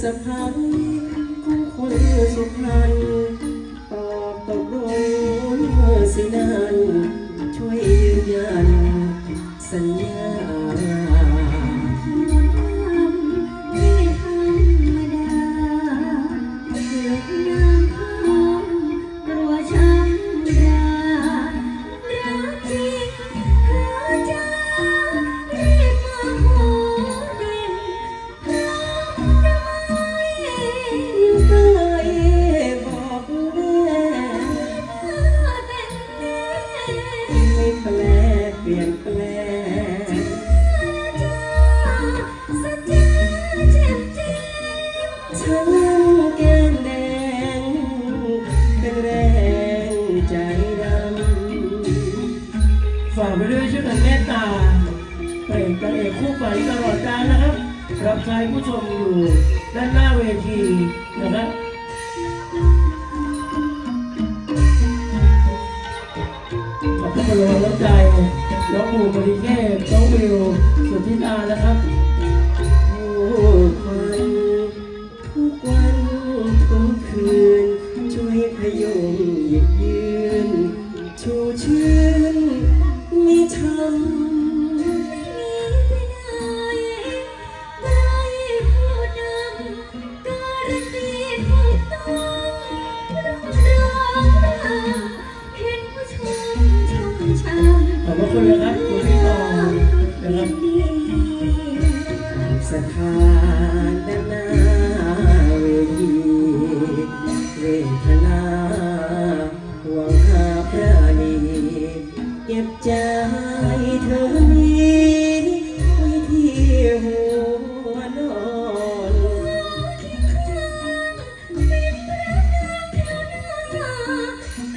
somehow ใจดำฝากไปด้วยชื่อยกัเมตตาเปล่กันเอกคู่ฝันตลอดกาลนะครับรับใจผู้ชมอยู่ด้านหน้าเวทีนะครับขอบคุณพลองน้ำใจน้องบูมบริเทพน้องวิวสุธิตานะครับ พอะคุณนะครับตัวที่สองนะครับสถานนาเวทีเวทนาหวังหาพระนีเก็บใจเธอนี้ไว้ที่หัวนอน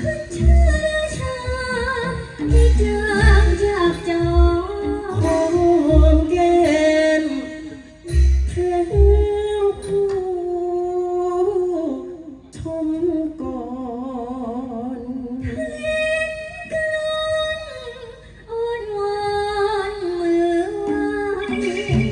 ขึ้นชื่อชาที่เจอ